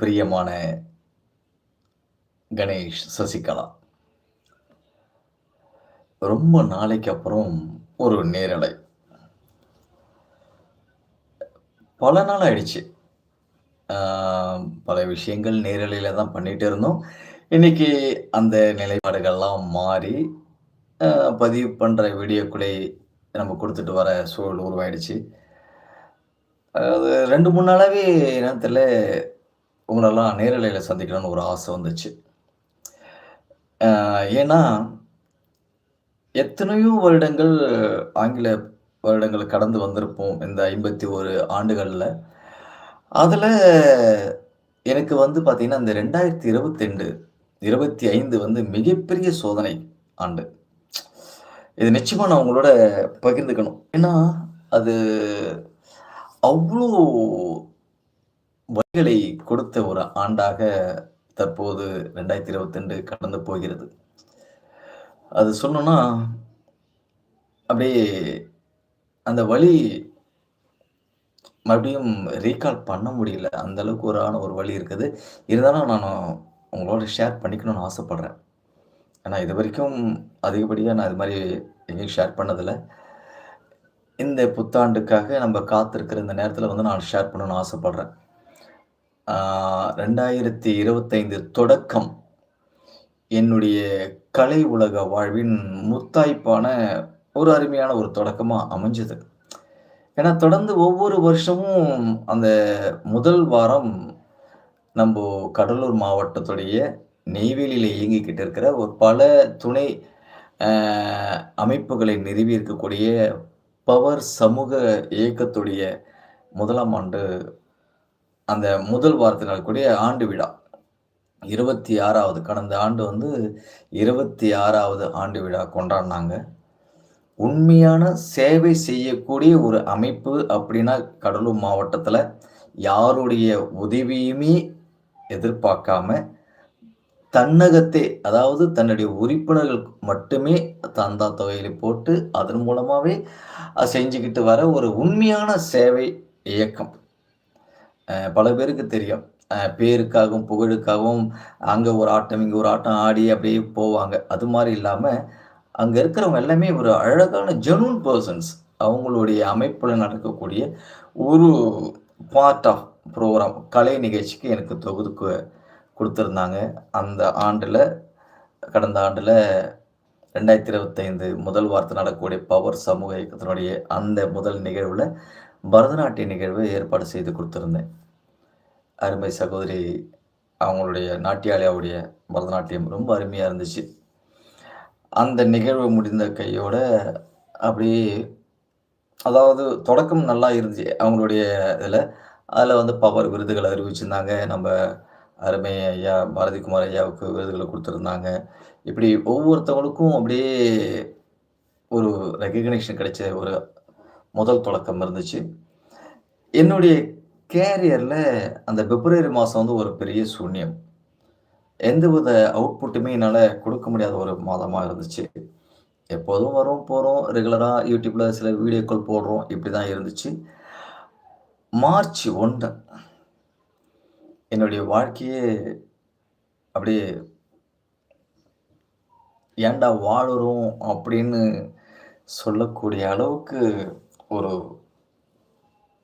பிரியமான கணேஷ் சசிகலா. ரொம்ப நாளைக்கு அப்புறம் ஒரு நேரலை. பல நாள் ஆயிடுச்சு. பல விஷயங்கள் நேரலையில் தான் பண்ணிட்டு இருந்தோம். இன்னைக்கு அந்த நிலைப்பாடுகள்லாம் மாறி பதிவு பண்ணுற வீடியோக்குள்ளே நம்ம கொடுத்துட்டு வர சூழல் உருவாயிடுச்சு. அது ரெண்டு மூணு நாளாகவே என்னன்னு தெரியல உங்களெல்லாம் நேரலையில் சந்திக்கணும்னு ஒரு ஆசை வந்துச்சு. ஏன்னா எத்தனையோ வருடங்கள் ஆங்கில வருடங்கள் கடந்து வந்திருப்போம் இந்த ஐம்பத்தி ஒரு ஆண்டுகளில். அதில் எனக்கு வந்து பார்த்திங்கன்னா இந்த ரெண்டாயிரத்தி இருபத்தி இருபத்தி ஐந்து வந்து மிகப்பெரிய சோதனை ஆண்டு. இது நிச்சயமாக நான் உங்களோட பகிர்ந்துக்கணும். ஏன்னா அது அவ்வளோ வழிகளை கொடுத்த ஒரு ஆண்டாக தற்போது ரெண்டாயிரத்தி இருபத்தி கடந்து போகிறது. அது சொல்லணும்னா அப்படியே அந்த வழி மறுபடியும் ரீகால் பண்ண முடியல. அந்த அளவுக்கு ஒரு ஆன ஒரு வழி இருக்குது. இருந்தாலும் நான் உங்களோட ஷேர் பண்ணிக்கணும்னு ஆசைப்பட்றேன். ஏன்னா இது வரைக்கும் அதிகப்படியாக நான் இது மாதிரி எங்கேயும் ஷேர் பண்ணதில்லை. இந்த புத்தாண்டுக்காக நம்ம காத்திருக்கிற இந்த நேரத்தில் வந்து நான் ஷேர் பண்ணணும்னு ஆசைப்பட்றேன். ரெண்டாயிரத்தி இருபத்தைந்து தொடக்கம் என்னுடைய கலை உலக வாழ்வின் முத்தாய்ப்பான ஒரு அருமையான ஒரு தொடக்கமாக அமைஞ்சது. ஏன்னா தொடர்ந்து ஒவ்வொரு வருஷமும் அந்த முதல் வாரம் நம்ம கடலூர் மாவட்டத்துடைய நெய்வேலியில் இயங்கிக்கிட்டு இருக்கிற ஒரு பல துணை அமைப்புகளை நிறுவி இருக்கக்கூடிய பவர் சமூக இயக்கத்துடைய முதலாம் ஆண்டு அந்த முதல் வாரத்தில் நடக்கக்கூடிய ஆண்டு விழா. இருபத்தி ஆறாவது கடந்த ஆண்டு வந்து இருபத்தி ஆறாவது ஆண்டு விழா கொண்டாடினாங்க. உண்மையான சேவை செய்யக்கூடிய ஒரு அமைப்பு அப்படின்னா கடலூர் மாவட்டத்தில் யாருடைய உதவியுமே எதிர்பார்க்காம தன்னகத்தே அதாவது தன்னுடைய உறுப்பினர்கள் மட்டுமே தந்தா தொகையில போட்டு அதன் மூலமாகவே செஞ்சுக்கிட்டு வர ஒரு உண்மையான சேவை இயக்கம். பல பேருக்கு தெரியும். பேருக்காகவும் புகழுக்காகவும் அங்கே ஒரு ஆட்டம் இங்கே ஒரு ஆட்டம் ஆடி அப்படியே போவாங்க. அது மாதிரி இல்லாமல் அங்கே இருக்கிறவங்க எல்லாமே ஒரு அழகான ஜெனூன் பர்சன்ஸ் அவங்களுடைய அமைப்பில் நடக்கக்கூடிய ஒரு பார்ட் ஆஃப் ப்ரோக்ராம் கலை நிகழ்ச்சிக்கு எனக்கு தொகுதிக்கு கொடுத்துருந்தாங்க. அந்த ஆண்டில் கடந்த ஆண்டில் ரெண்டாயிரத்தி இருபத்தைந்து முதல் வார்த்தை நடக்கக்கூடிய பவர் சமூக இயக்கத்தினுடைய அந்த முதல் நிகழ்வில் பரதநாட்டிய நிகழ்வு ஏற்பாடு செய்து கொடுத்துருந்தேன். அருமை சகோதரி அவங்களுடைய நாட்டியாலயாவுடைய பரதநாட்டியம் ரொம்ப அருமையாக இருந்துச்சு. அந்த நிகழ்வு முடிந்த கையோட அப்படியே அதாவது தொடக்கம் நல்லா இருந்துச்சு. அவங்களுடைய இதில் அதில் வந்து பவர் விருதுகள் அறிவிச்சிருந்தாங்க. நம்ம அருமை ஐயா பாரதிகுமார் ஐயாவுக்கு விருதுகளை கொடுத்துருந்தாங்க. இப்படி ஒவ்வொருத்தவங்களுக்கும் அப்படியே ஒரு ரெக்கக்னேஷன் கிடைச்ச ஒரு முதல் தொடக்கம் இருந்துச்சு. என்னுடைய கேரியரில் அந்த பிப்ரவரி மாதம் வந்து ஒரு பெரிய சூன்யம். எந்தவித அவுட்புட்டுமே என்னால் கொடுக்க முடியாத ஒரு மாதமாக இருந்துச்சு. எப்போதும் வரோம் போகிறோம் ரெகுலராக யூடியூப்பில் சில வீடியோக்கள் போடுறோம் இப்படி தான் இருந்துச்சு. மார்ச் ஒன்று என்னுடைய வாழ்க்கையே அப்படியே ஏன்டா வாழுறோம் அப்படின்னு சொல்லக்கூடிய அளவுக்கு ஒரு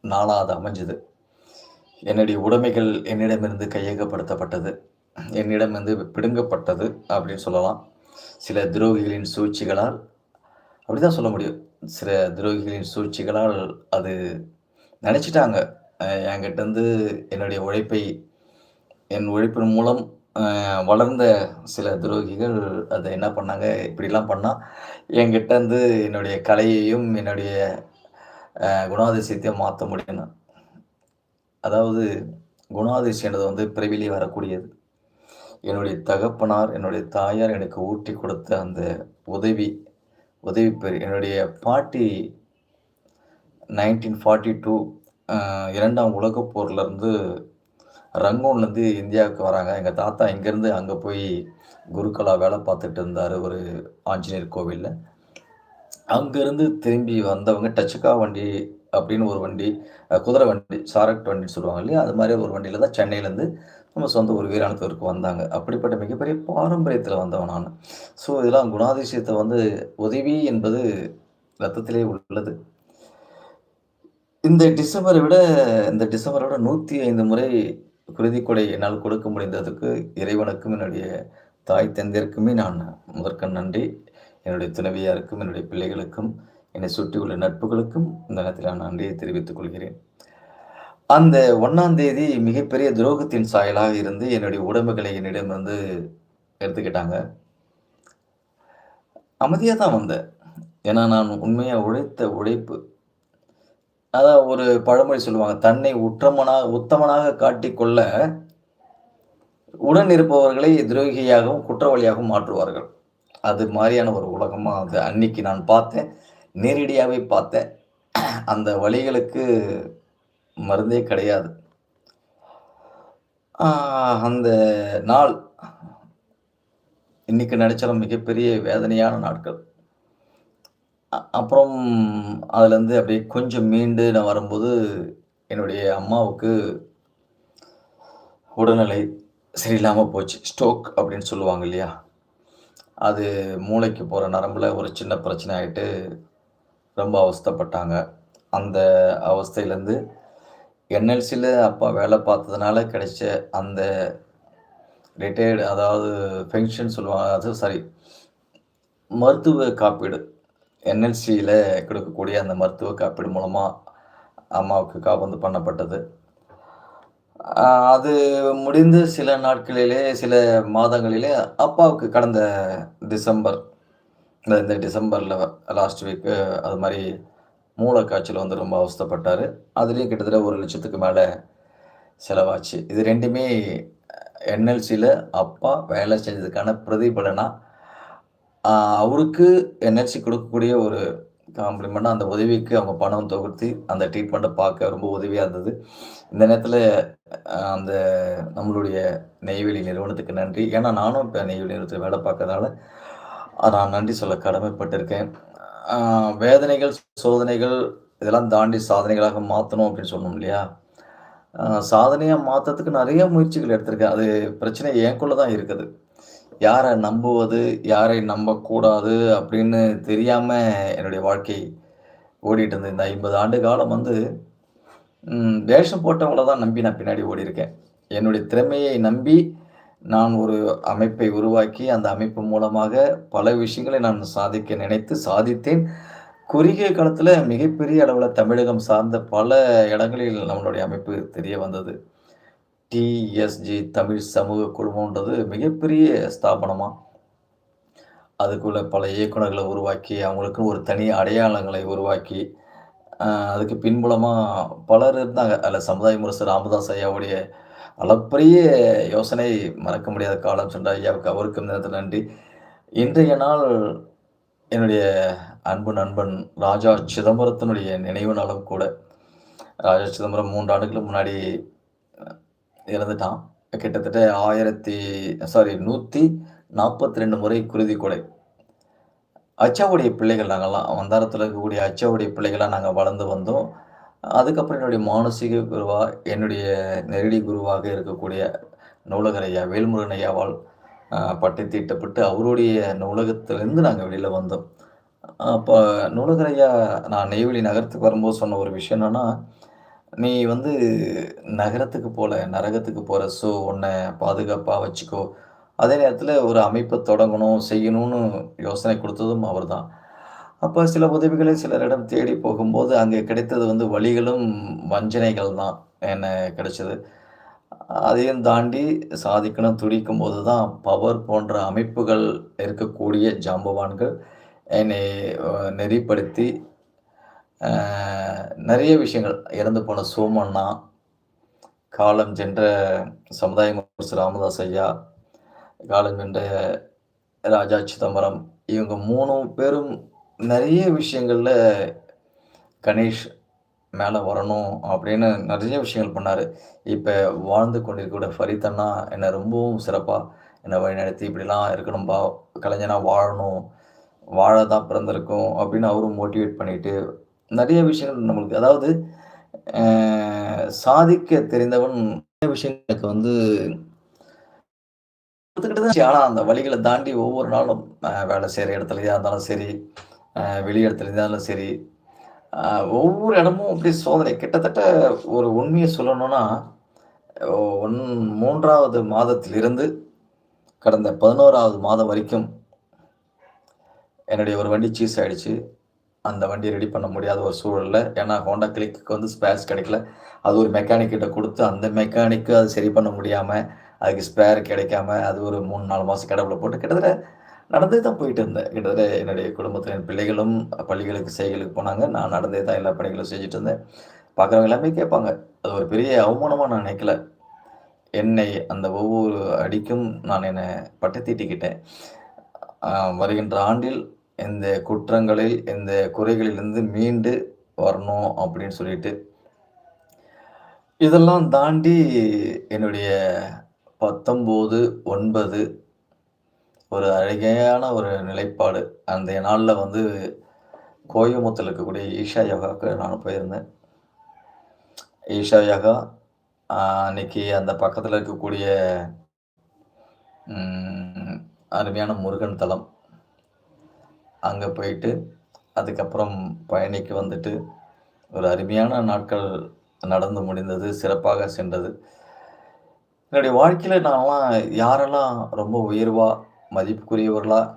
நாளாக அது அமைஞ்சது. என்னுடைய உடைமைகள் என்னிடமிருந்து கையகப்படுத்தப்பட்டது. என்னிடமிருந்து பிடுங்கப்பட்டது அப்படின்னு சொல்லலாம். சில துரோகிகளின் சூழ்ச்சிகளால் அப்படி தான் சொல்ல முடியும். சில துரோகிகளின் சூழ்ச்சிகளால் அது நினச்சிட்டாங்க. என்கிட்டருந்து என்னுடைய உழைப்பை என் உழைப்பின் மூலம் வளர்ந்த சில துரோகிகள் அதை என்ன பண்ணாங்க? இப்படிலாம் பண்ணால் என்கிட்ட வந்து என்னுடைய கலையையும் என்னுடைய குணாதிசயத்தையும் மாற்ற முடியும்னு. அதாவது குணாதிசயன்றது வந்து பிறவிலே வரக்கூடியது. என்னுடைய தகப்பனார் என்னுடைய தாயார் எனக்கு ஊட்டி கொடுத்த அந்த உதவி உதவி பெரு என்னுடைய பாட்டி நைன்டீன் ஃபார்ட்டி டூ இரண்டாம் உலகப் போர்லேருந்து ரங்கூன்லேருந்து இந்தியாவுக்கு வராங்க. எங்கள் தாத்தா இங்கேருந்து அங்கே போய் குருக்கலா வேலை பார்த்துட்டு இருந்தார் ஒரு ஆஞ்சநேயர் கோவிலில். அங்கேருந்து திரும்பி வந்தவங்க டச்சுக்கா வண்டி அப்படின்னு ஒரு வண்டி குதிரை வண்டி சாரட் வண்டின்னு சொல்லுவாங்க இல்லையா அது மாதிரி ஒரு வண்டியில் தான் சென்னையிலேருந்து நம்ம சொந்த ஊர் வீராணத்தூருக்கு வந்தாங்க. அப்படிப்பட்ட மிகப்பெரிய பாரம்பரியத்தில் வந்தவன் நான் ஸோ இதெல்லாம் குணாதிசயத்தை வந்து உதவி என்பது ரத்தத்திலே உள்ளது. இந்த டிசம்பரை விட இந்த டிசம்பரை விட 105 முறை குருதிக் கொடை என்னால் கொடுக்க முடிந்ததுக்கு இறைவனுக்கும், என்னுடைய தாய் தந்தையருக்குமே நான் முதற்கண் நன்றி. என்னுடைய துணைவியாருக்கும், என்னுடைய பிள்ளைகளுக்கும், என்னை சுற்றியுள்ள நட்புகளுக்கும் இந்த நேரத்தில் நான் நன்றியை தெரிவித்துக் கொள்கிறேன். அந்த 1ஆம் தேதி மிகப்பெரிய துரோகத்தின் சாயலாக இருந்து என்னுடைய உடம்புகளை என்னிடம் வந்து எடுத்துக்கிட்டாங்க. அமைதியாக தான் வந்தேன். ஏன்னா நான் உண்மையாக உழைத்த உழைப்பு. அதான் ஒரு பழமொழி சொல்லுவாங்க. தன்னை உற்றமனா உத்தமனாக காட்டிக்கொள்ள உடன் இருப்பவர்களை துரோகியாகவும், குற்றவாளியாகவும் மாற்றுவார்கள். அது மாதிரியான ஒரு உலகமாக அது அன்னைக்கு நான் பார்த்தேன். நேரடியாகவே பார்த்தேன். அந்த வழிகளுக்கு மருந்தே கிடையாது. அந்த நாள் இன்னைக்கு நினச்சாலும் மிகப்பெரிய வேதனையான நாட்கள். அப்புறம் அதுலேருந்து அப்படியே கொஞ்சம் மீண்டு நான் வரும்போது, என்னுடைய அம்மாவுக்கு உடல்நிலை சரியில்லாமல் போச்சு. ஸ்டோக் அப்படின்னு சொல்லுவாங்க இல்லையா? அது மூளைக்கு போகிற நரம்பில் ஒரு சின்ன பிரச்சனை ஆகிட்டு ரொம்ப அவஸ்தைப்பட்டாங்க. அந்த அவஸ்தையிலேருந்து என்எல்சியில் அப்பா வேலை பார்த்ததுனால கிடைச்ச அந்த ரிட்டையர்டு அதாவது பென்ஷன் சொல்லுவாங்க. அது சாரி மருத்துவ காப்பீடு. என்எல்சியில் கொடுக்கக்கூடிய அந்த மருத்துவ காப்பீடு மூலமாக அம்மாவுக்கு காப்பந்து பண்ணப்பட்டது. அது முடிந்து சில நாட்களிலே, சில மாதங்களிலே அப்பாவுக்கு கடந்த டிசம்பர் இந்த டிசம்பரில் லாஸ்ட் வீக்கு அது மாதிரி மூளைக்காய்ச்சல் வந்து ரொம்ப அவஸ்தப்பட்டார் அதுலேயும் கிட்டத்தட்ட ஒரு லட்சத்துக்கு மேலே செலவாச்சு. இது ரெண்டுமே என்எல்சியில் அப்பா வேலை செஞ்சதுக்கான பிரதிபலனா, அவருக்கு என்எல்சி கொடுக்கக்கூடிய ஒரு காம்ப்ளிமெண்ட்டாக அந்த உதவிக்கு அவங்க பணம் தொகுத்து, அந்த ட்ரீட்மெண்ட்டை பார்க்க ரொம்ப உதவியாக இருந்தது. இந்த நேரத்தில் அந்த நம்மளுடைய நெய்வேலி நிறுவனத்துக்கு நன்றி. ஏன்னா நானும் இப்போ நெய்வேலி நிறுவனத்தில் வேலை பார்க்கறதால, நான் நன்றி சொல்ல கடமைப்பட்டிருக்கேன். வேதனைகள், சோதனைகள் இதெல்லாம் தாண்டி சாதனைகளாக மாற்றணும் அப்படின்னு சொன்னோம் இல்லையா? சாதனையாக மாற்றத்துக்கு நிறைய முயற்சிகள் எடுத்திருக்கேன். அது பிரச்சனை எனக்குள்ள தான் இருக்குது. யாரை நம்புவது, யாரை நம்பக்கூடாது அப்படின்னு தெரியாமல் என்னுடைய வாழ்க்கை ஓடிட்டு இருந்தது. இந்த 50 ஆண்டு காலம் வந்து வேஷம் போட்டவங்கள தான் நம்பி நான் பின்னாடி ஓடி இருக்கேன் என்னுடைய திறமையை நம்பி நான் ஒரு அமைப்பை உருவாக்கி, அந்த அமைப்பு மூலமாக பல விஷயங்களை நான் சாதிக்க நினைத்து சாதித்தேன். குறுகிய காலத்தில் மிகப்பெரிய அளவில் தமிழகம் சார்ந்த பல இடங்களில் நம்மளுடைய அமைப்பு தெரிய வந்தது. டிஎஸ்ஜி தமிழ் சமூக குழுமன்றது மிகப்பெரிய ஸ்தாபனமாக அதுக்குள்ளே பல இயக்குநர்களை உருவாக்கி, அவங்களுக்குன்னு ஒரு தனி அடையாளங்களை உருவாக்கி, அதுக்கு பின்புலமாக பலர் இருந்தாங்க. அதில் சமுதாய முரசு ராமதாஸ் ஐயாவுடைய அளப்பரிய யோசனை மறக்க முடியாத காலம் சென்ற ஐயாவுக்கு அவருக்கும் இந்த நன்றி. இன்றைய நாள் என்னுடைய அன்பு நண்பன் ராஜா சிதம்பரத்தினுடைய நினைவு நாளும் கூட. ராஜா சிதம்பரம் மூன்று ஆண்டுகளுக்கு முன்னாடி இறந்துட்டான். கிட்டத்தட்ட 1000 சாரி 142 முறை குருதி கொடை. அச்சாவுடைய பிள்ளைகள் நாங்கள்லாம் வந்தாரத்தில் இருக்கக்கூடிய அச்சாவுடைய பிள்ளைகளாக நாங்கள் வளர்ந்து வந்தோம். அதுக்கப்புறம் என்னுடைய மானசீக குருவாக என்னுடைய நெருடி குருவாக இருக்கக்கூடிய நூலகர் ஐயா வேல்முருகன் ஐயாவால் பட்டை தீட்டப்பட்டு, அவருடைய நூலகத்திலிருந்து நாங்கள் வெளியில் வந்தோம். அப்போ நூலகர் ஐயா நான் நெய்வேலி நகரத்துக்கு வரும்போது சொன்ன ஒரு விஷயம் என்னன்னா, "நீ வந்து நகரத்துக்கு போகல நரகத்துக்கு போகிற ஸோ உன்னை பாதுகாப்பாக வச்சுக்கோ." அதே நேரத்தில் ஒரு அமைப்பை தொடங்கணும், செய்யணும்னு யோசனை குடுத்ததும் அவர்தான். அப்போ சில உதவிகளை சிலரிடம் தேடி போகும்போது, அங்கே கிடைத்தது வந்து வழிகளும் வஞ்சனைகள் தான் என்ன கிடைச்சது. அதையும் தாண்டி சாதிக்கணும் துடிக்கும் போது தான் பவர் போன்ற அமைப்புகள் இருக்கக்கூடிய ஜாம்பவான்கள் என்னை நெறிப்படுத்தி, நிறைய விஷயங்கள் இறந்து போன சோமண்ணா, காலம் சென்ற சமுதாய முரசு ராமதாஸ் ஐயா, காலங்கண்ட ராஜா சிதம்பரம் இவங்க மூணு பேரும் நிறைய விஷயங்களில் கணேஷ் மேலே வரணும் அப்படின்னு நிறைய விஷயங்கள் பண்ணார். இப்போ வாழ்ந்து கொண்டிருக்கக்கூடிய ஃபரித் அண்ணா என்னை ரொம்பவும் சிறப்பாக என்னை வழிநடத்தி, "இப்படிலாம் இருக்கணும்பா, கலைஞனாக வாழணும், வாழ தான் பிறந்திருக்கும் அப்படின்னு அவரும் மோட்டிவேட் பண்ணிட்டு, நிறைய விஷயங்கள் நம்மளுக்கு அதாவது சாதிக்க தெரிந்தவன் நிறைய விஷயங்களுக்கு வந்து கொடுத்துக்கிட்டு தான் அந்த வழிகளை தாண்டி ஒவ்வொரு நாளும் வேலை செய்கிற இடத்துலையாக இருந்தாலும் சரி, வெளி இடத்துல இருந்தாலும் சரி, ஒவ்வொரு இடமும் அப்படியே சோதனை. கிட்டத்தட்ட ஒரு உண்மையை சொல்லணும்னா, ஒன் மூன்றாவது மாதத்திலிருந்து கடந்த 11வது மாதம் வரைக்கும் என்னுடைய ஒரு வண்டி சீஸ் ஆகிடுச்சு அந்த வண்டியை ரெடி பண்ண முடியாத ஒரு சூழலில் ஏன்னா ஹோண்டா கிளிக்கு வந்து ஸ்பேர்ஸ் கிடைக்கல. அது ஒரு மெக்கானிக்கிட்ட கொடுத்து அந்த மெக்கானிக்கு அது சரி பண்ண முடியாமல் அதுக்கு ஸ்பேர் கிடைக்காம, அது ஒரு மூணு நாலு மாதம் கடவுளை போட்டு கிட்டத்தட்ட நடந்தே தான் போயிட்டு இருந்தேன். கிட்டத்தட்ட என்னுடைய குடும்பத்தில என் பிள்ளைகளும் பள்ளிகளுக்கு செய்களுக்கு போனாங்க. நான் நடந்தே தான் எல்லா பணிகளும் செஞ்சுட்டு இருந்தேன். பார்க்குறவங்க எல்லாமே கேட்பாங்க. அது ஒரு பெரிய அவமானமாக நான் நினைக்கல. என்னை அந்த ஒவ்வொரு அடிக்கும் நான் என்னை பட்ட தீட்டிக்கிட்டேன். வருகின்ற ஆண்டில் இந்த குற்றங்களில், இந்த குறைகளிலிருந்து மீண்டு வரணும் அப்படின்னு சொல்லிட்டு. இதெல்லாம் தாண்டி என்னுடைய 19, 9 ஒரு அழகையான ஒரு நிலைப்பாடு. அந்த நாளில் வந்து கோயமுத்தில் இருக்கக்கூடிய ஈஷா யோகாவுக்கு நான் போயிருந்தேன். ஈஷா யோகா அன்னைக்கு அந்த பக்கத்தில் இருக்கக்கூடிய அருமையான முருகன் தலம். அங்கே போயிட்டு, அதுக்கப்புறம் பயணிக்கு வந்துட்டு, ஒரு அருமையான நாட்கள் நடந்து முடிந்தது. சிறப்பாக சென்றது. என்னுடைய வாழ்க்கையில் நான்லாம் யாரெல்லாம் ரொம்ப உயர்வாக மதிப்புக்குரியவர்களாக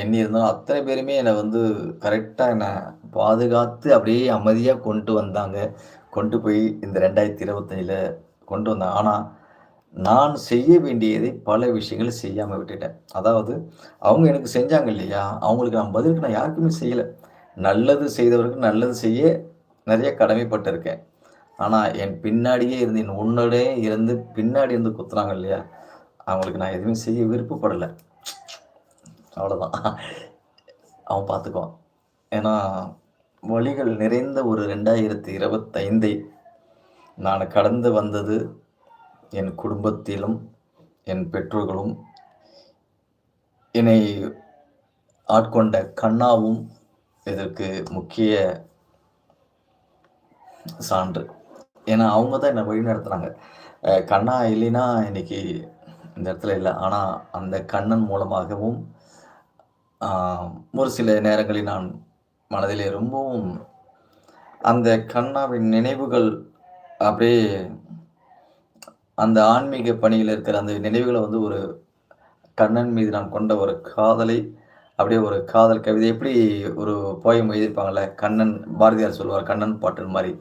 எண்ணி இருந்தாலும் அத்தனை பேருமே என்னை வந்து கரெக்டாக என்னை பாதுகாத்து அப்படியே அமைதியாக கொண்டு வந்தாங்க. கொண்டு போய் இந்த 2025ல கொண்டு வந்தாங்க. ஆனால் நான் செய்ய வேண்டியதை பல விஷயங்கள செய்யாமல் விட்டுட்டேன். அதாவது அவங்க எனக்கு செஞ்சாங்க இல்லையா? அவங்களுக்கு நான் பதிலுக்கு நான் யாருக்குமே செய்யலை நல்லது செய்தவருக்கு நல்லது செய்ய நிறைய கடமைப்பட்டிருக்கேன். ஆனா, என் பின்னாடியே இருந்து என் உன்னோடே இருந்து பின்னாடி இருந்து குத்துனாங்க இல்லையா? அவங்களுக்கு நான் எதுவுமே செய்ய விருப்பப்படல. அவ்வளோதான். அவன் பார்த்துக்குவான். ஏன்னா, வழிகள் நிறைந்த ஒரு 2025ஐ நான் கடந்து வந்தது, என் குடும்பத்திலும், என் பெற்றோர்களும், என்னை ஆட்கொண்ட கண்ணாவும் இதற்கு முக்கிய சான்று. ஏன்னா, அவங்க தான் என்னை வழிநடத்துனாங்க. அ கண்ணா இல்லைன்னா இன்னைக்கு இந்த இடத்துல இல்லை ஆனால் அந்த கண்ணன் மூலமாகவும், ஒரு சில நேரங்களில் நான் மனதிலே ரொம்பவும் அந்த கண்ணாவின் நினைவுகள் அப்படியே அந்த ஆன்மீக பணியில் இருக்கிற அந்த நினைவுகளை வந்து ஒரு கண்ணன் மீது நான் கொண்ட ஒரு காதலை, அப்படியே ஒரு காதல் கவிதை எப்படி ஒரு போயம் எழுதியிருப்பாங்கள்ல கண்ணன் பாரதியார் சொல்லுவார், கண்ணன் பாட்டு மாதிரி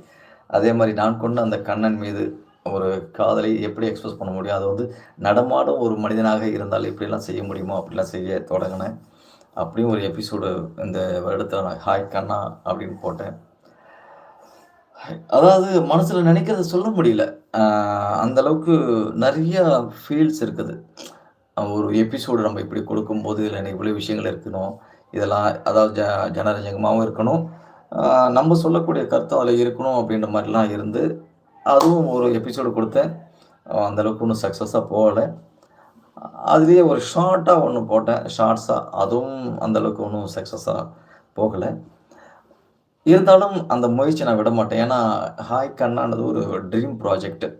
அதே மாதிரி நான் கொண்ட அந்த கண்ணன் மீது ஒரு காதலை எப்படி எக்ஸ்பிரஸ் பண்ண முடியும்? அது வந்து நடமாடும் ஒரு மனிதனாக இருந்தால் இப்படிலாம் செய்ய முடியுமோ, அப்படிலாம் செய்ய தொடங்கினேன் அப்படியும் ஒரு எபிசோடு இந்த வருடத்தில் நான் "ஹாய் கண்ணா" அப்படின்னு போட்டேன். அதாவது மனசில் நினைக்கிறத சொல்ல முடியல. அந்தளவுக்கு அந்த அளவுக்கு ஃபீல்ஸ் இருக்குது. ஒரு எபிசோடு நம்ம இப்படி கொடுக்கும்போது, இதில் இவ்வளோ விஷயங்கள் இருக்கணும். இதெல்லாம் அதாவது ஜ ஜனரஞ்சகமாகவும் இருக்கணும். நம்ம சொல்லக்கூடிய கருத்து அதில் இருக்கணும் அப்படின்ற மாதிரிலாம் இருந்து, அதுவும் ஒரு எபிசோடு கொடுத்தேன் அந்தளவுக்கு ஒன்றும் சக்ஸஸாக போகலை அதுலேயே ஒரு ஷார்ட்டாக ஒன்று போட்டேன். ஷார்ட்ஸாக அதுவும் அந்தளவுக்கு ஒன்றும் சக்ஸஸாக போகலை இருந்தாலும் அந்த முயற்சி நான் விட மாட்டேன் ஏன்னா, "ஹாய் கண்ணானது ஒரு ட்ரீம் ப்ராஜெக்ட்.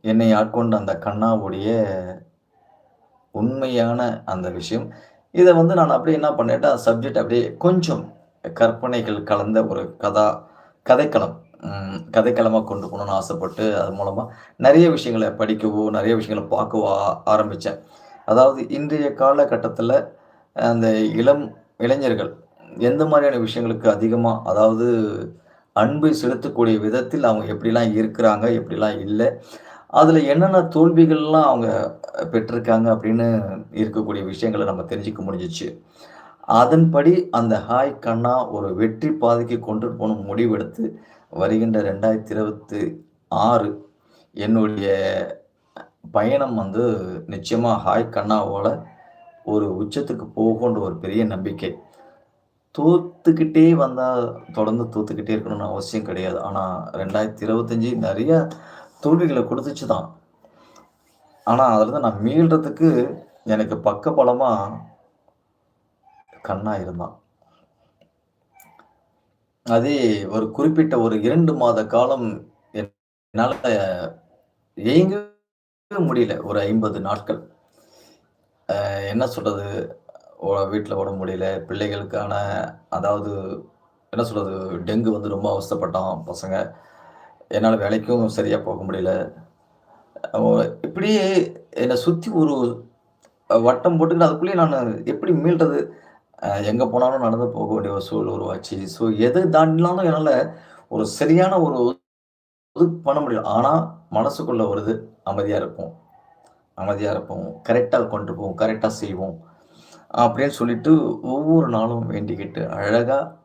என்னை ஆட்கொண்ட அந்த கண்ணாவுடைய உண்மையான அந்த விஷயம். இதை வந்து நான் அப்படியே என்ன பண்ணிட்டேன் சப்ஜெக்ட் அப்படியே கொஞ்சம் கற்பனைகள் கலந்த ஒரு கதா கதைக்களம். கதைக்களமாக கொண்டு போகணும்னு ஆசைப்பட்டு, அது மூலமாக நிறைய விஷயங்கள படிக்கவோ, நிறைய விஷயங்கள பார்க்கவோ ஆரம்பித்தேன் அதாவது இன்றைய காலகட்டத்தில் அந்த இளம் இளைஞர்கள் எந்த மாதிரியான விஷயங்களுக்கு அதிகமாக அதாவது அன்பை செலுத்தக்கூடிய விதத்தில் அவங்க எப்படிலாம் இருக்கிறாங்க, எப்படிலாம் இல்லை அதில் என்னென்ன தோல்விகள்லாம் அவங்க பெற்றிருக்காங்க அப்படின்னு இருக்கக்கூடிய விஷயங்கள நம்ம தெரிஞ்சுக்க முடிஞ்சுச்சு. அதன்படி அந்த "ஹாய் கண்ணா" ஒரு வெற்றி பாதைக்கு கொண்டுட்டு போகணும் முடிவெடுத்து, வருகின்ற 2026 என்னுடைய பயணம் வந்து நிச்சயமாக "ஹாய் கண்ணாவோட" ஒரு உச்சத்துக்கு போகுன்ற ஒரு பெரிய நம்பிக்கை. தோத்துக்கிட்டே வந்தால் தொடர்ந்து தோத்துக்கிட்டே இருக்கணும்னு அவசியம் கிடையாது. ஆனால் ரெண்டாயிரத்தி இருபத்தஞ்சி நிறைய தோல்விகளை கொடுத்துச்சு தான். ஆனால் அதில் நான் மீள்றதுக்கு எனக்கு பக்க பலமாக கண்ணா இருந்தான். அதே ஒரு குறிப்பிட்ட ஒரு இரண்டு மாத காலம் என்னால ஏங்கவே முடியல. ஒரு 50 நாட்கள். என்ன சொல்றது? வீட்டில் உடம்பு முடியல. பிள்ளைகளுக்கான அதாவது என்ன சொல்றது? டெங்கு வந்து ரொம்ப அவஸ்தைப்பட்டோம் பசங்க. என்னால் வேலைக்கும் சரியாக போக முடியல. இப்படி இப்படியே சுற்றி ஒரு வட்டம் போட்டுக்கிட்டு அதுக்குள்ளேயே நான் எப்படி மீள்றது? எங்கே எங்க போனாலும் நடந்து போக வேண்டிய ஒரு சூழல் உருவாச்சு. ஸோ எது தாண்டினாலும் என்னால ஒரு சரியான ஒரு இது பண்ண முடியும் ஆனா, மனசுக்குள்ள வருது. அமைதியா இருப்போம். அமைதியா இருப்போம். கரெக்டாக கொண்டு போவோம். கரெக்டாக செய்வோம். அப்படின்னு சொல்லிட்டு ஒவ்வொரு நாளும் வேண்டிக்கிட்டு அழகா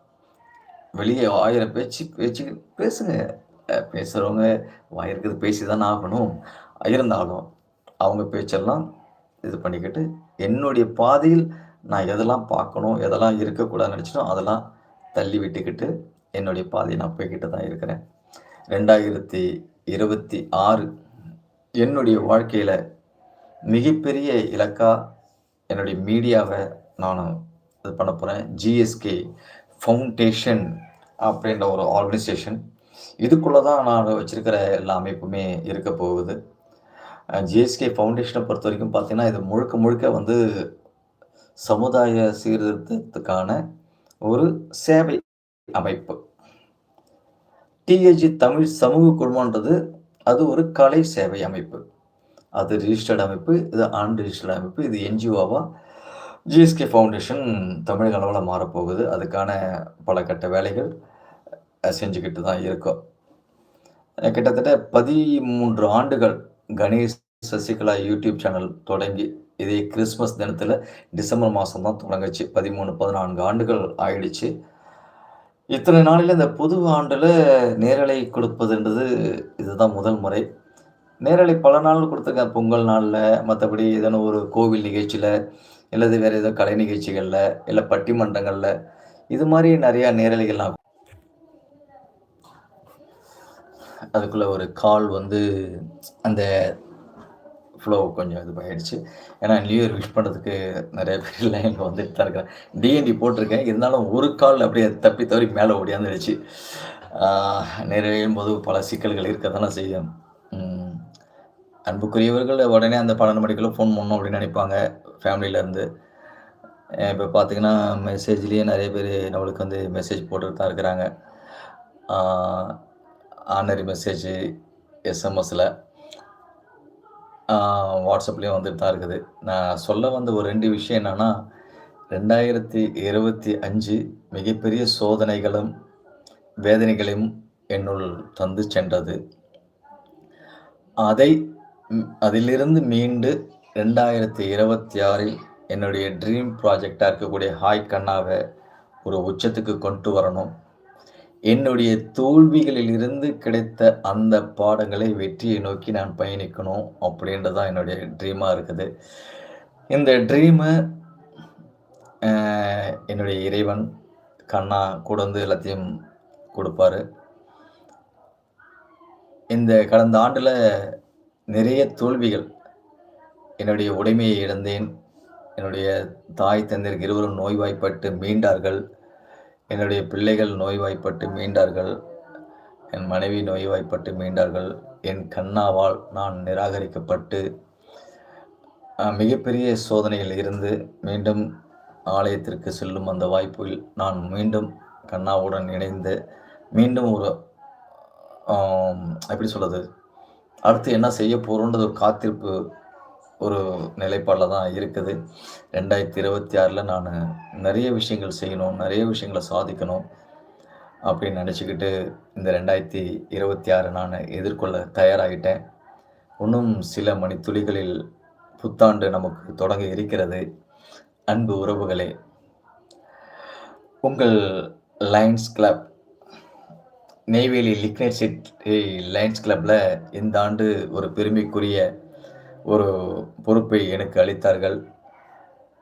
வெளியே ஆயிரம் பேச்சு பேச்சு பேசுங்க. பேசுகிறவங்க பேசுறவங்க வாய் இருக்குது பேசி ஆகணும். இருந்தாலும் அவங்க பேச்செல்லாம் இது பண்ணிக்கிட்டு, என்னுடைய பாதையில் நான் எதெல்லாம் பார்க்கணும், எதெல்லாம் இருக்கக்கூடாதுன்னு நினச்சினோ அதெல்லாம் தள்ளி விட்டுக்கிட்டு, என்னுடைய பாதையை நான் போய்க்கிட்டு தான் இருக்கிறேன். 2026 என்னுடைய வாழ்க்கையில் மிகப்பெரிய இலக்கா என்னுடைய மீடியாவை நான் இது பண்ண போகிறேன் ஜிஎஸ்கே ஃபவுண்டேஷன் அப்படின்ற ஒரு ஆர்கனைசேஷன். இதுக்குள்ளே தான் நான் வச்சுருக்கிற எல்லா அமைப்புமே இருக்க போகுது. ஜிஎஸ்கே ஃபவுண்டேஷனை பொறுத்த வரைக்கும் பார்த்திங்கன்னா இது முழுக்க முழுக்க வந்து சமுதாய சீர்திருத்தத்துக்கான ஒரு சேவை அமைப்பு. டிஏஜி தமிழ் சமூக குழுமன்றது அது ஒரு கலை சேவை அமைப்பு. அது ரிஜிஸ்டர்ட் அமைப்பு. இது அன்ரிஜிஸ்டர்ட் அமைப்பு. இது என்ஜிஓவா ஜிஎஸ்கே ஃபவுண்டேஷன் தமிழக அளவில் மாறப்போகுது. அதுக்கான பல கட்ட வேலைகள் செஞ்சுக்கிட்டு தான் இருக்கும் கிட்டத்தட்ட 13 ஆண்டுகள் கணேஷ் சசிகலா யூடியூப் சேனல் தொடங்கி, இதே கிறிஸ்மஸ் தினத்தில் டிசம்பர் மாதம் தான் தொடங்குச்சு. 13, 14 ஆண்டுகள் ஆயிடுச்சு. இத்தனை நாளில் இந்த புது ஆண்டில் நேரலை கொடுப்பதுன்றது இதுதான் முதல் முறை. நேரலை பல நாள் கொடுத்துருக்கேன் பொங்கல் நாளில் மற்றபடி ஏதோ ஒரு கோவில் நிகழ்ச்சியில் இல்லது வேறு ஏதோ கலை நிகழ்ச்சிகளில் இல்லை பட்டிமன்றங்களில் இது மாதிரி நிறையா நேரலைகள்லாம் அதுக்குள்ளே ஒரு கால் வந்து அந்த ஃப்ளோ கொஞ்சம் இதுவாயிடுச்சு. ஏன்னா நியூ இயர் விஷ் பண்ணுறதுக்கு நிறைய பேர் லைனில் வந்துட்டு தான் இருக்கிறாங்க. டிஎன்டி போட்டிருக்கேன். இருந்தாலும் ஒரு கால் அப்படியே தப்பி தவறி மேலே ஓடியாந்துடுச்சு ஆ போது பல சிக்கல்கள் இருக்க தானே செய்யும். அன்புக்குரியவர்கள் உடனே அந்த 12 மணிக்குள்ள ஃபோன் பண்ணணும் அப்படின்னு நினைப்பாங்க ஃபேமிலியிலேருந்து இப்போ இப்ப பார்த்தீங்கன்னா, மெசேஜ்லயே நிறைய பேர் நம்மளுக்கு வந்து மெசேஜ் போட்டுட்டு தான் இருக்கிறாங்க. ஆனரி மெசேஜ், எஸ்எம்எஸில் வாட்ஸ்அப்லேயும் வந்துட்டு தான் இருக்குது. நான் சொல்ல வந்த ஒரு ரெண்டு விஷயம் என்னென்னா ரெண்டாயிரத்தி இருபத்தி அஞ்சு மிகப்பெரிய சோதனைகளும், வேதனைகளையும் என்னுள் தந்து சென்றது. அதை அதிலிருந்து மீண்டு 2026ல் என்னுடைய ட்ரீம் ப்ராஜெக்டாக இருக்கக்கூடிய ஹாய் கண்ணாவை ஒரு உச்சத்துக்கு கொண்டு வரணும். என்னுடைய தோல்விகளிலிருந்து கிடைத்த அந்த பாடங்களை வெற்றியை நோக்கி நான் பயணிக்கணும் அப்படின்றது தான் என்னுடைய ட்ரீமாக இருக்குது. இந்த ட்ரீமை என்னுடைய இறைவன், கண்ணா கூட வந்து எல்லாத்தையும் கொடுப்பாரு இந்த கடந்த ஆண்டில் நிறைய தோல்விகள். என்னுடைய உடைமையை இழந்தேன். என்னுடைய தாய், தந்தையர் இருவரும் நோய்வாய்ப்பட்டு மீண்டார்கள். என்னுடைய பிள்ளைகள் நோய்வாய்ப்பட்டு மீண்டார்கள். என் மனைவி நோய்வாய்ப்பட்டு மீண்டார்கள். என் கண்ணாவால் நான் நிராகரிக்கப்பட்டு மிகப்பெரிய சோதனையில் இருந்து மீண்டும் ஆலயத்திற்கு செல்லும் அந்த வாய்ப்பில் நான் மீண்டும் கண்ணாவுடன் இணைந்து, மீண்டும் ஒரு எப்படி சொல்கிறது அடுத்து என்ன செய்ய போகிறோன்றது ஒரு காத்திருப்பு ஒரு நிலைப்பாடில் தான் இருக்குது. ரெண்டாயிரத்தி இருபத்தி ஆறில் நான் நிறைய விஷயங்கள் செய்யணும், நிறைய விஷயங்கள சாதிக்கணும் அப்படின்னு நினச்சிக்கிட்டு இந்த ரெண்டாயிரத்தி இருபத்தி ஆறு நான் எதிர்கொள்ள தயாராகிட்டேன். இன்னும் சில மணித்துளிகளில் புத்தாண்டு நமக்கு தொடங்க இருக்கிறது. அன்பு உறவுகளே! உங்கள் Lions club Neyveli lignite city Lions கிளப்பில் இந்த ஆண்டு ஒரு பெருமைக்குரிய ஒரு பொறுப்பை எனக்கு அளித்தார்கள்.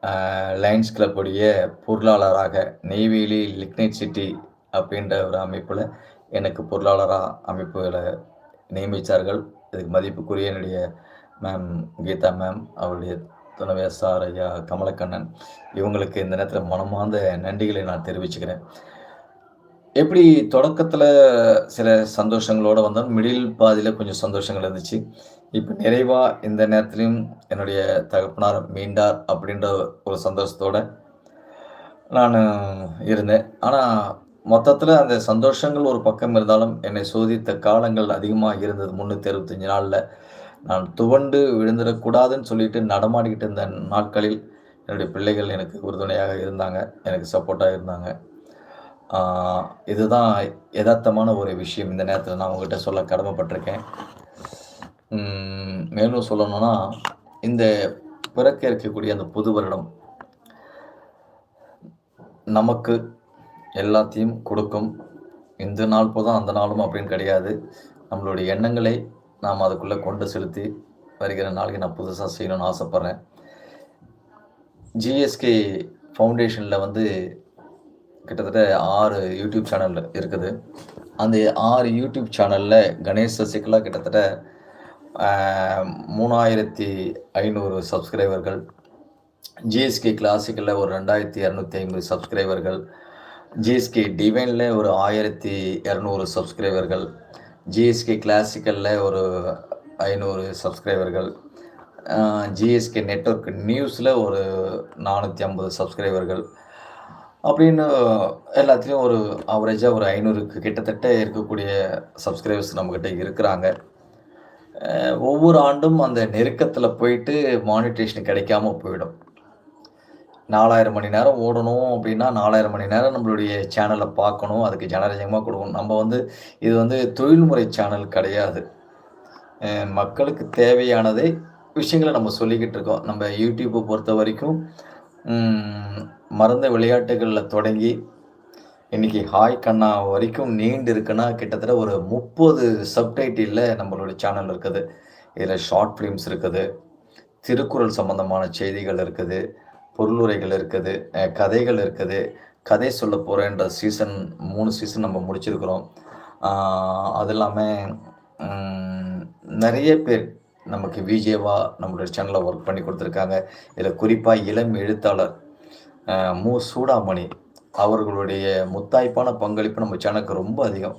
லைன்ஸ் லயன்ஸ் கிளப்புடைய பொருளாளராக நெய்வேலி லிக்னைட் சிட்டி அப்படின்ற ஒரு அமைப்பில் எனக்கு பொருளாளரா அமைப்புகளை நியமித்தார்கள் இதுக்கு மதிப்புக்குரிய என்னுடைய மேம் கீதா மேம், அவருடைய துணைவியார் ஐயா கமலக்கண்ணன், இவங்களுக்கு இந்த நேரத்தில் மனமார்ந்த நன்றிகளை நான் தெரிவிச்சுக்கிறேன். எப்படி தொடக்கத்தில் சில சந்தோஷங்களோட வந்தோம். மிடில் பாதியில கொஞ்சம் சந்தோஷங்கள் இருந்துச்சு. இப்ப நிறைவா இந்த நேரத்திலயும் என்னுடைய தகப்பனார் மீண்டார் அப்படின்ற ஒரு சந்தோஷத்தோட நான் இருந்தேன். ஆனா மொத்தத்தில் அந்த சந்தோஷங்கள் ஒரு பக்கம் இருந்தாலும், என்னை சோதித்த காலங்கள் அதிகமாக இருந்தது. 365 நாள்ல. நான் துவண்டு விழுந்துடக்கூடாதுன்னு சொல்லிட்டு நடமாடிக்கிட்டு இருந்த நாட்களில், என்னுடைய பிள்ளைகள் எனக்கு உறுதுணையாக இருந்தாங்க. எனக்கு சப்போர்ட்டாக இருந்தாங்க. இதுதான் எதார்த்தமான ஒரு விஷயம். இந்த நேரத்தில் நான் உங்ககிட்ட சொல்ல கடமைப்பட்டிருக்கேன். மேலும் சொல்லணும்னா, இந்த பிறக்க இருக்கக்கூடிய அந்த புது வருடம் நமக்கு எல்லாத்தையும் கொடுக்கும். இந்த நாள் போதும், அந்த நாளும் அப்படின்னு கிடையாது. நம்மளுடைய எண்ணங்களை நாம் அதுக்குள்ளே கொண்டு செலுத்தி, வருகிற நாளைக்கு நான் புதுசாக செய்யணும்னு ஆசைப்பட்றேன் ஜிஎஸ்கே ஃபவுண்டேஷனில் வந்து கிட்டத்தட்ட ஆறு யூடியூப் சேனல் இருக்குது. அந்த ஆறு யூடியூப் சேனலில் கணேஷ் சசிகலா கிட்டத்தட்ட மூணாயிரத்தி ஐநூறு சப்ஸ்கிரைபர்கள். ஜிஎஸ்கே கிளாசிக்கலில் ஒரு 2250 சப்ஸ்கிரைபர்கள். ஜிஎஸ்கே டிவைனில் ஒரு 1200 சப்ஸ்கிரைபர்கள். ஜிஎஸ்கே கிளாசிக்கலில் ஒரு ஐநூறு சப்ஸ்கிரைபர்கள். ஜிஎஸ்கே நெட்வொர்க் நியூஸில் ஒரு 450 சப்ஸ்கிரைபர்கள். அப்படின்னு எல்லாத்துலேயும் ஒரு ஆவரேஜாக ஒரு 500க்கு கிட்டத்தட்ட இருக்கக்கூடிய சப்ஸ்கிரைபர்ஸ் நம்மக்கிட்ட இருக்கிறாங்க. ஒவ்வொரு ஆண்டும் அந்த நெருக்கத்தில் போயிட்டு மானிட்டேஷன் கிடைக்காம போயிடும். 4000 மணி நேரம் ஓடணும் அப்படின்னா, 4000 மணி நேரம் நம்மளுடைய சேனலை பார்க்கணும். அதுக்கு ஜனரஞ்சகமா கொடுக்கணும் நம்ம வந்து இது வந்து தொழில்முறை சேனல் கிடையாது. மக்களுக்கு தேவையானதே விஷயங்களை நம்ம சொல்லிக்கிட்டு இருக்கோம். நம்ம யூடியூப்பை பொறுத்த வரைக்கும் மறந்த விளையாட்டுகளில் தொடங்கி, இன்னைக்கு ஹாய் கண்ணா வரைக்கும் நீண்டு இருக்குன்னா, கிட்டத்தட்ட ஒரு முப்பது சப்டைட்டில் நம்மளுடைய சேனல் இருக்குது. இதில் ஷார்ட் ஃபிலிம்ஸ் இருக்குது. திருக்குறள் சம்பந்தமான செய்திகள் இருக்குது. பொருளுரைகள் இருக்குது. கதைகள் இருக்குது. கதை சொல்ல போகிறேன்ற சீசன் மூணு சீசன் நம்ம முடிச்சிருக்கிறோம். அது இல்லாமல் நிறைய பேர் நமக்கு விஜேவா நம்மளுடைய சேனலில் ஒர்க் பண்ணி கொடுத்துருக்காங்க இதில் குறிப்பாக இளம் எழுத்தாளர் மு. சூடாமணி அவர்களுடைய முத்தாய்ப்பான பங்களிப்பு நம்ம சேனலுக்கு ரொம்ப அதிகம்.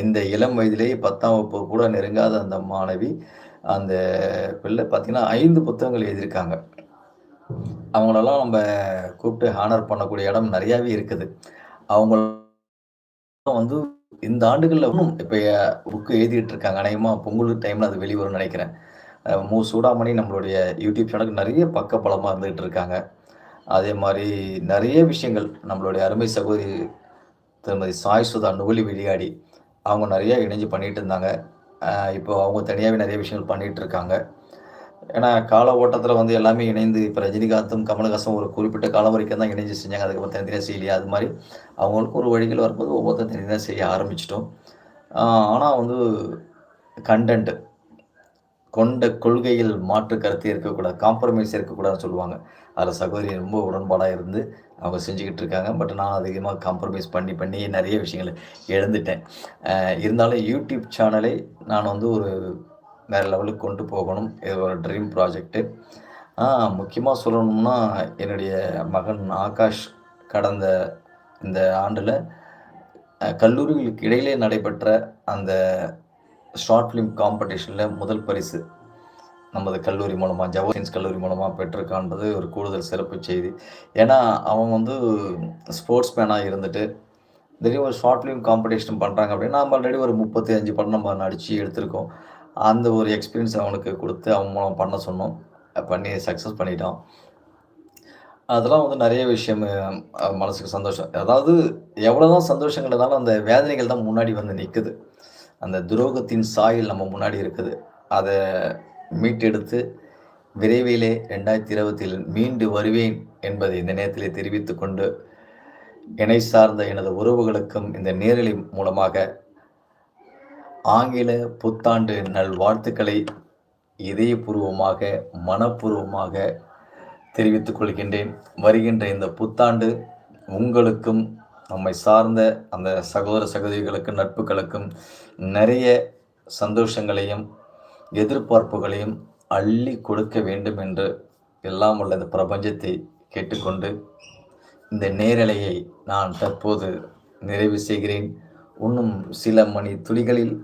இந்த இளம் வயதிலேயே 10ஆம் வகுப்பு கூட நெருங்காத அந்த மாணவி, அந்த பிள்ளை பார்த்தீங்கன்னா, ஐந்து புத்தகங்கள் எழுதியிருக்காங்க. அவங்களெல்லாம் நம்ம கூப்பிட்டு ஹானர் பண்ணக்கூடிய இடம் நிறையாவே இருக்குது. அவங்க வந்து இந்த ஆண்டுகளில் இன்னும் இப்போ புக்கு எழுதிட்டு இருக்காங்க. அநேகமாக பொங்கல் டைமில் அது வெளிவரும்னு நினைக்கிறேன் மு. சூடாமணி நம்மளுடைய யூடியூப் சேனலுக்கு நிறைய பக்க பலமாக இருந்துகிட்டு இருக்காங்க. அதே மாதிரி நிறைய விஷயங்கள் நம்மளுடைய அருமை சகோதரி திருமதி சாய் சுதா நுகலி விளையாடி, அவங்க நிறையா இணைஞ்சு பண்ணிட்டு இருந்தாங்க. இப்போ அவங்க தனியாகவே நிறைய விஷயங்கள் பண்ணிகிட்டு இருக்காங்க. ஏன்னா, கால ஓட்டத்தில் வந்து எல்லாமே இணைந்து இப்போ ரஜினிகாந்தும், கமலஹாசன் ஒரு குறிப்பிட்ட காலம் வரைக்கும் தான் இணைஞ்சு செஞ்சாங்க. அதுக்கப்புறம் தனியாக செய்யலையா? அது மாதிரி அவங்களுக்கும் ஒரு வழிகள் வரும்போது ஒவ்வொருத்தரும் தனித்தனியாக செய்ய ஆரம்பிச்சிட்டோம் ஆனால் வந்து கண்டென்ட் கொண்ட கொள்கையில் மாற்று கருத்து இருக்கக்கூடாது. காம்ப்ரமைஸ் இருக்கக்கூடாதுன்னு சொல்லுவாங்க. அதில் சகோதரி ரொம்ப உடன்பாடாக இருந்து அவங்க செஞ்சுக்கிட்டு இருக்காங்க. பட் நான் அதிகமாக காம்ப்ரமைஸ் பண்ணி, பண்ணி நிறைய விஷயங்கள் இழந்துட்டேன். இருந்தாலும் யூடியூப் சேனலை நான் வந்து ஒரு வேற லெவலுக்கு கொண்டு போகணும். இது ஒரு ட்ரீம் ப்ராஜெக்ட்டு முக்கியமாக சொல்லணும்னா, என்னுடைய மகன் ஆகாஷ் கடந்த இந்த ஆண்டில் கல்லூரிகளுக்கு இடையிலே நடைபெற்ற அந்த ஷார்ட் ஃபிலிம் காம்படிஷனில் முதல் பரிசு நமது கல்லூரி மூலமாக ஜவஹின்ஸ் கல்லூரி கல்லூரி பெற்று பெற்றிருக்கான்றது ஒரு கூடுதல் சிறப்பு செய்தி. ஏன்னா, அவன் வந்து ஸ்போர்ட்ஸ் மேனாக இருந்துட்டு, திடீர்னு ஒரு ஷார்ட் ஃபிலிம் காம்படிஷன் பண்ணுறாங்க அப்படின்னா, நம்ம ஆல்ரெடி ஒரு 35 படம் நம்ம நடித்து எடுத்திருக்கோம். அந்த ஒரு எக்ஸ்பீரியன்ஸ் அவனுக்கு கொடுத்து அவன் மூலம் பண்ண சொன்னோம். பண்ணி சக்சஸ் பண்ணிட்டான். அதெல்லாம் வந்து நிறைய விஷயம் மனசுக்கு சந்தோஷம். அதாவது எவ்வளோதான் சந்தோஷங்கள் இருந்தாலும், அந்த வேதனைகள் தான் முன்னாடி வந்து நிற்குது அந்த துரோகத்தின் சாயல் நம்ம முன்னாடி இருக்குது. அதை மீட்டெடுத்து விரைவிலே 2027 மீண்டு வருவேன் என்பதை இந்த நேரத்திலே தெரிவித்து கொண்டு, என்னை சார்ந்த எனது உறவுகளுக்கும் இந்த நேரலை மூலமாக ஆங்கில புத்தாண்டு நல்வாழ்த்துக்களை இதயபூர்வமாக, மனப்பூர்வமாக தெரிவித்துக் கொள்கின்றேன். வருகின்ற இந்த புத்தாண்டு உங்களுக்கும், நம்மை சார்ந்த அந்த சகோதர சகோதரிகளுக்கும், நட்புகளுக்கும் நிறைய சந்தோஷங்களையும், எதிர்பார்ப்புகளையும் அள்ளி கொடுக்க வேண்டும் என்று எல்லாம் உள்ள இந்த பிரபஞ்சத்தை கேட்டுக்கொண்டு, இந்த நேரலையை நான் தற்போது நிறைவு செய்கிறேன். இன்னும் சில மணி துளிகளில்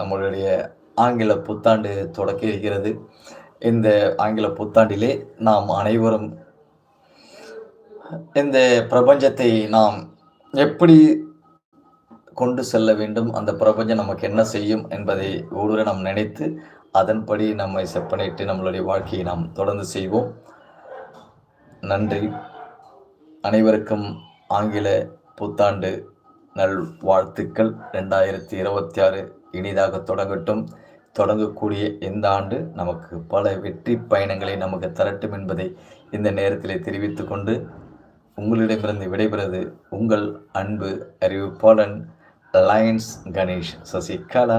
நம்மளுடைய ஆங்கில புத்தாண்டு தொடக்க இருக்கிறது. இந்த ஆங்கில புத்தாண்டிலே நாம் அனைவரும் இந்த பிரபஞ்சத்தை நாம் எப்படி கொண்டு செல்ல வேண்டும்? அந்த பிரபஞ்சம் நமக்கு என்ன செய்யும் என்பதை ஒருவரை நாம் நினைத்து அதன்படி நம்மை செப்பனிட்டு நம்மளுடைய வாழ்க்கையை நாம் தொடர்ந்து செய்வோம். நன்றி. அனைவருக்கும் ஆங்கில புத்தாண்டு நல் வாழ்த்துக்கள். ரெண்டாயிரத்தி இருபத்தி ஆறு இனிதாக தொடங்கட்டும். தொடங்கக்கூடிய இந்த ஆண்டு நமக்கு பல வெற்றி பயணங்களை நமக்கு தரட்டும் என்பதை இந்த நேரத்தில் தெரிவித்துக்கொண்டு உங்களிடமிருந்து விடைபெறுவது உங்கள் அன்பு அறிவிப்பாளன் lions Ganesh Sasikala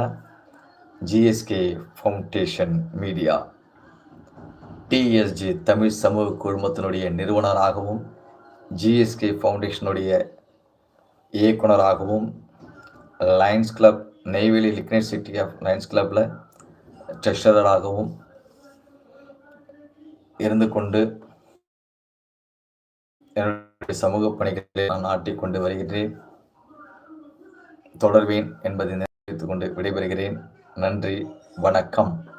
GSK foundation media DSG Tamil சமூக குழுமத்தினுடைய நிறுவனராகவும் ஜிஎஸ்கே ஃபவுண்டேஷனுடைய இயக்குனராகவும் lions club Neyveli lignite city of lions கிளப்பில் ட்ரெஷரராகவும் இருந்து கொண்டு என்னுடைய சமூக பணிகளை நான் ஆட்டிக்கொண்டு வருகிறேன். தொடர்வேன் என்பதை தெரிவித்துக் கொண்டு விடைபெறுகிறேன். நன்றி வணக்கம்.